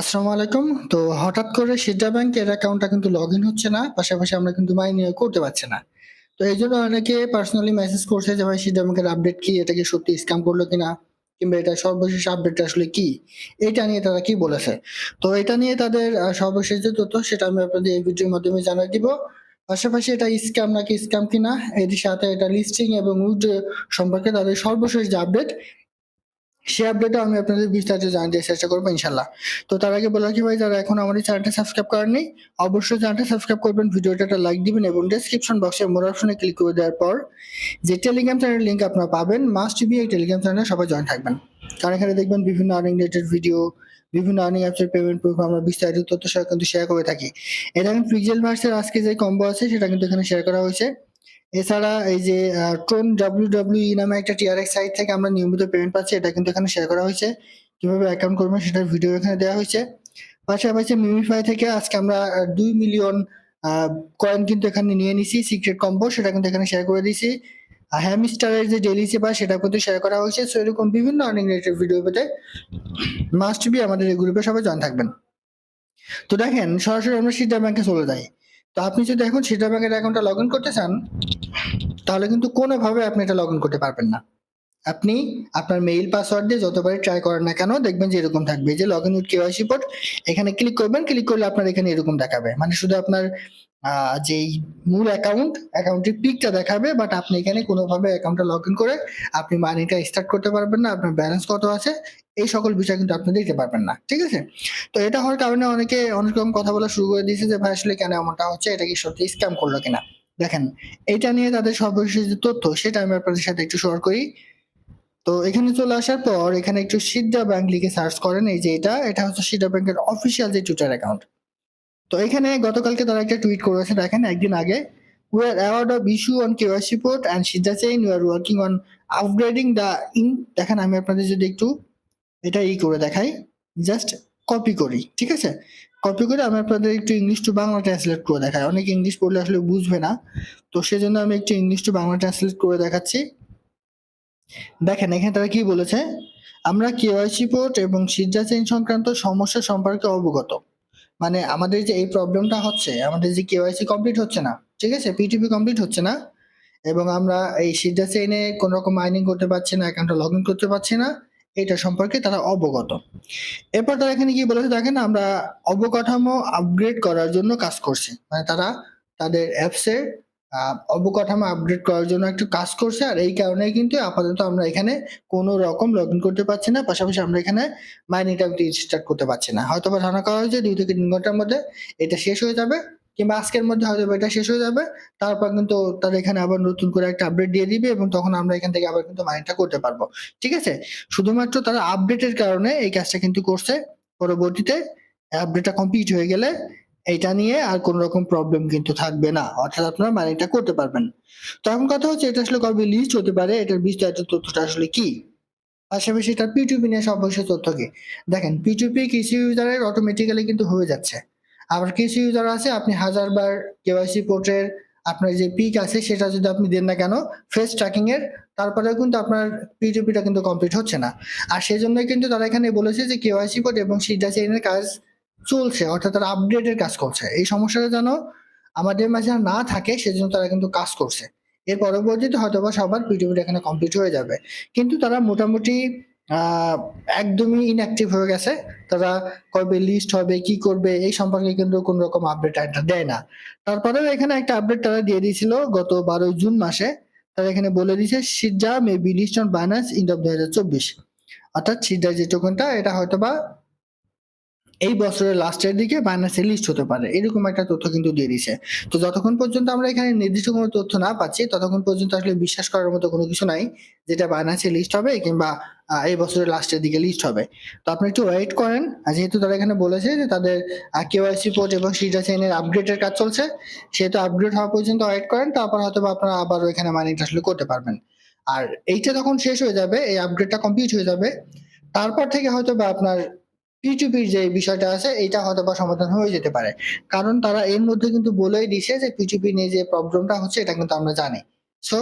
আসসালামু আলাইকুম। তো হঠাৎ করে সিডা ব্যাংকের অ্যাকাউন্টটা কিন্তু লগ ইন হচ্ছে না, পাশাপাশি আমরা কিন্তু মাইনে করতে পারছি না। তো এই জন্য অনেকে পার্সোনালি মেসেজ করছে যে, ভাই সিডা ব্যাংকের আপডেট কি? এটা কি সত্যি স্ক্যাম করল কিনা? কিংবা এটা সর্বশেষ আপডেটটা আসলে কি? এটা নিয়ে তারা কি বলেছে? তো এটা নিয়ে তাদের সর্বশেষ যে তথ্য, সেটা আমি আপনাদের এই ভিডিওর মাধ্যমে জানাই দিব। পাশাপাশি এটা স্ক্যাম নাকি স্ক্যাম কিনা, এর সাথে এটা লিস্টিং এবং উইথড্র সম্পর্কে তাদের সর্বশেষ যে আপডেট সেই আপডেটটা আমি আপনাদের বিস্তারিত জানাতে চেষ্টা করব ইনশাল্লাহ তো তার আগে বলা কি ভাই, যারা এখন আমাদের চ্যানেলটা সাবস্ক্রাইব করেননি, অবশ্যই চ্যানেলটা সাবস্ক্রাইব করবেন, ভিডিওটা একটা লাইক দিবেন এবং ডেসক্রিপশন বক্সে মোর অপশনে ক্লিক করে দেওয়ার পর যে টেলিগ্রাম চ্যানেলের লিঙ্ক আপনারা পাবেন মাস্ট বি এই টেলিগ্রাম চ্যানেলে সবাই জয়েন থাকবেন। কারণ এখানে দেখবেন বিভিন্ন আর্নিং রিলেটেড ভিডিও বিভিন্ন আর্নিং অ্যাপসের পেমেন্ট প্রুফ আমরা বিস্তারিত তথ্য কিন্তু শেয়ার করে থাকি। এটা এখন পিক্সেল ভার্সের আজকে যে কম্বো আছে, সেটা কিন্তু এখানে শেয়ার করা হয়েছে। এছাড়া এই যে টোন ডাব্লিউ ডাব্লিউ ই নামে একটা টিআরএক্স সাইট থেকে আমরা নিয়মিত পেমেন্ট পাচ্ছি, এটা কিন্তু এখানে শেয়ার করা হয়েছে। কীভাবে অ্যাকাউন্ট করবেন সেটার ভিডিও এখানে দেওয়া হয়েছে। পাশাপাশি মিমিফাই থেকে আজকে আমরা দুই মিলিয়ন কয়েন কিন্তু এখানে নিয়ে নিছি সিক্রেট কম্বো সেটা কিন্তু এখানে শেয়ার করে দিয়েছি হ্যামস্টারের যে ডেলি সেবা সেটা কিন্তু শেয়ার করা হয়েছে। সো এরকম বিভিন্ন আর্নিং রিলেটেড ভিডিও পেতে মাস্ট বি আমাদের এই গ্রুপে সবাই জয়েন থাকবেন। তো দেখেন, সরাসরি আমরা সিটা ব্যাংকে চলে যাই। তো আপনি যদি এখন সিটা ব্যাংকের অ্যাকাউন্টটা লগ ইন করতে চান, তাহলে কিন্তু কোনোভাবে আপনি এটা লগ ইন করতে পারবেন না। আপনি আপনার মেইল পাসওয়ার্ড দিয়ে যতবারই ট্রাই করেন না কেন দেখবেন যে এরকম থাকবে। যে log in with KYC port এখানে ক্লিক করবেন ক্লিক করলে আপনার এখানে এরকম দেখাবে। মানে শুধু আপনার যেই মূল অ্যাকাউন্ট অ্যাকাউন্টের পিকটা দেখাবে বাট আপনি এখানে কোনোভাবে অ্যাকাউন্টটা লগ ইন করে আপনি মানিটা স্টার্ট করতে পারবেন না, আপনার ব্যালেন্স কত আছে, এই সকল বিষয় কিন্তু আপনি দেখতে পারবেন না, ঠিক আছে? তো এটা হওয়ার কারণে অনেকে, অনেক রকম কথা বলা শুরু করে দিয়েছে যে, ভাই, আসলে কেন এমনটা হচ্ছে? এটা কি সত্যি স্ক্যাম করল কিনা? দেখেন, এটা নিয়ে তাদের সর্বশেষ যে তথ্য, সেটা আমি আপনাদের সাথে একটু শেয়ার করি। তো এখানে চলে আসার পর এখানে একটু সিদ্ধা ব্যাংক লিখে সার্চ করেন, এই যে এটা এটা হচ্ছে সিদ্ধা ব্যাংকের অফিসিয়াল যে টুইটার অ্যাকাউন্ট তো এখানে গতকালকে তারা একটা টুইট করেছে, দেখেন একদিন আগে we are aware of issue on KYC port and Sidra chain you are working on upgrading the in দেখেন আমি আপনাদের যদি একটু এটা ই করে দেখাই জাস্ট কপি করি, ঠিক আছে? কপি করে আমি আপনাদের একটু ইংলিশ টু বাংলা ট্রান্সলেট করে দেখাই। অনেক ইংলিশ পড়লে আসলে বুঝবে না। তো সেজন্য আমি একটু ইংলিশ টু বাংলা ট্রান্সলেট করে দেখাচ্ছি। দেখেন, এখানে তারা কি বলেছে? আমরা কেওয়াইসি পোর্ট এবং সিজা চেইন সংক্রান্ত সমস্যা সম্পর্কে অবগত। মানে আমাদের যে এই প্রবলেমটা হচ্ছে, আমাদের যে কেওয়াইসি কমপ্লিট হচ্ছে না, ঠিক আছে? পিটিপি কমপ্লিট হচ্ছে না, এবং আমরা এই সিজা চেইনে কোন রকম মাইনিং করতে পারছি না অ্যাকাউন্টে লগ ইন করতে পারছি না, এটা সম্পর্কে তারা অবগত। এরপর তারা এখানে কি বলেছে দেখেন, আমরা অবকাঠামো আপগ্রেড করার জন্য কাজ করছি। মানে তারা তাদের অ্যাপসের অবকাঠামো আপডেট করার জন্য একটু কাজ করছে, আর এই কারণে কিন্তু আপাতত আমরা এখানে কোনো রকম লগ ইন করতে পারছি না, পাশাপাশি আমরা এখানে মাইনিংটা স্টার্ট করতে পারছি না। হয়তো বা ধারণা করা হয়েছে দুই থেকে তিন ঘণ্টার মধ্যে এটা শেষ হয়ে যাবে, কিংবা আজকের মধ্যে হয়তো এটা শেষ হয়ে যাবে, তারপর কিন্তু তারা এখানে আবার নতুন করে একটা আপডেট দিয়ে দিবে এবং তখন আমরা এখান থেকে আবার কিন্তু মাইনিংটা করতে পারব। ঠিক আছে? শুধুমাত্র তারা আপডেটের কারণে এই কাজটা কিন্তু করছে, পরবর্তীতে আপডেটটা কমপ্লিট হয়ে গেলে এটা নিয়ে আর কোন রকম প্রবলেম কিন্তু থাকবে না। অর্থাৎ আপনারা মানিটা করতে পারবেন। তো এখন কথা হচ্ছে, এটা আসলে কবে লিস্ট হতে পারে? এটার বিস্তারিত তথ্যটা আসলে কি? পাশাপাশি এটা পিটুপি নিয়ে সর্বশেষ তথ্য কি দেখেন পিটুপি কিছু ইউজারের অটোমেটিক্যালি কিন্তু হয়ে যাচ্ছে। আবার কিছু ইউজার আছে, আপনি হাজারবার কেওয়াইসি পোর্টের আপনার যে পিক আছে, সেটা যদি আপনি দেন না কেন ফেস ট্র্যাকিং এর, তারপরেও কিন্তু আপনার পিটুপিটা কিন্তু কমপ্লিট হচ্ছে না। আর সেই জন্যই কিন্তু তারা এখানে বলেছে যে কেওয়াইসি পোর্ট এবং সিডা চেইনের কাজ চলছে, অর্থাৎ তারা আপডেটের কাজ করছে। এই সমস্যাটা যেন আমাদের মাঝে না থাকে, সেজন্য তারা কিন্তু কাজ করছে। এর পরবর্তীতে হয়তো বা সবার পিডিএফ এখানে কমপ্লিট হয়ে যাবে। কিন্তু তারা মোটামুটি একদমই ইনঅ্যাক্টিভ হয়ে গেছে। তারা কবে লিস্ট হবে, কি করবে, এই সম্পর্কে কিন্তু কোন রকম আপডেট দেয় না। তারপরেও এখানে একটা আপডেট তারা দিয়ে দিয়েছিল গত বারোই জুন মাসে। তারা এখানে বলে দিয়েছে সিজা may be list on Binance in of দু হাজার চব্বিশ। অর্থাৎ সিজা যে টোকেনটা এটা হয়তো বা এই বছরের লাস্টের দিকে বাইন্যান্সে লিস্ট হতে পারে। এরকম একটা তথ্য কিন্তু দিয়ে দিছে তো যতক্ষণ পর্যন্ত আমরা এখানে নির্দিষ্ট কোনো তথ্য না পাচ্ছি, ততক্ষণ পর্যন্ত আসলে বিশ্বাস করার মতো কোনো কিছু নাই যেটা বাইন্যান্সে লিস্ট হবে কিংবা এই বছরের লাস্টের দিকে লিস্ট হবে। তো আপনি একটু ওয়েট করেন। যেহেতু তারা এখানে বলেছে যে তাদের কেওয়াইসি পোর্ট এবং সিজা চেইনের আপগ্রেডের কাজ চলছে, সেহেতু আপগ্রেড হওয়া পর্যন্ত ওয়েট করেন, তারপর হয়তো আপনারা আবারও এখানে মানিটা আসলে করতে পারবেন। আর এইটা যখন শেষ হয়ে যাবে, এই আপগ্রেডটা কমপ্লিট হয়ে যাবে, তারপর থেকে হয়তো বা আপনার পিটুপির যে বিষয়টা আছে এটা হয়তো বা সমাধান হয়ে যেতে পারে। কারণ তারা এর মধ্যে কিন্তু বলেই দিছে যে পিটুপি নিয়ে যে প্রবলেমটা হচ্ছে, এটা কিন্তু আমরা জানি। সো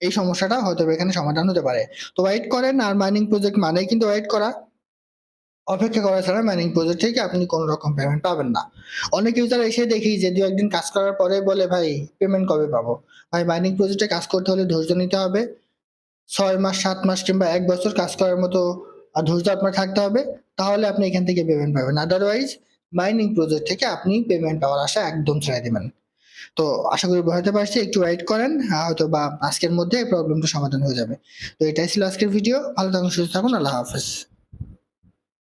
এই সমস্যাটা হয়তো এখানে সমাধান হতে পারে। তো ওয়েট করেন, আর মাইনিং প্রজেক্ট মানেই কিন্তু ওয়েট করা। অপেক্ষা করা ছাড়া মাইনিং প্রজেক্ট থেকে আপনি কোনো রকম পেমেন্ট পাবেন না। অনেক ইউজার এসে দেখি যে দু একদিন কাজ করার পরে বলে, ভাই পেমেন্ট কবে পাবো? ভাই মাইনিং প্রজেক্টে কাজ করতে হলে ধৈর্য নিতে হবে। ছয় মাস, সাত মাস কিংবা এক বছর কাজ করার মতো আর ধৈর্য আপনার থাকতে হবে, তাহলে আপনি এখান থেকে পেমেন্ট পাবেন। আদারওয়াইজ মাইনিং প্রজেক্ট থেকে আপনি পেমেন্ট পাওয়ার আশা একদম ছেড়ে দেবেন। তো আশা করি বোঝাতে পারছি, একটু ওয়েট করেন হয়তো বা আজকের মধ্যে এই প্রবলেমটা সমাধান হয়ে যাবে। তো এটাই ছিল আজকের ভিডিও ভালো থাকুন, সুস্থ থাকুন, আল্লাহ হাফেজ।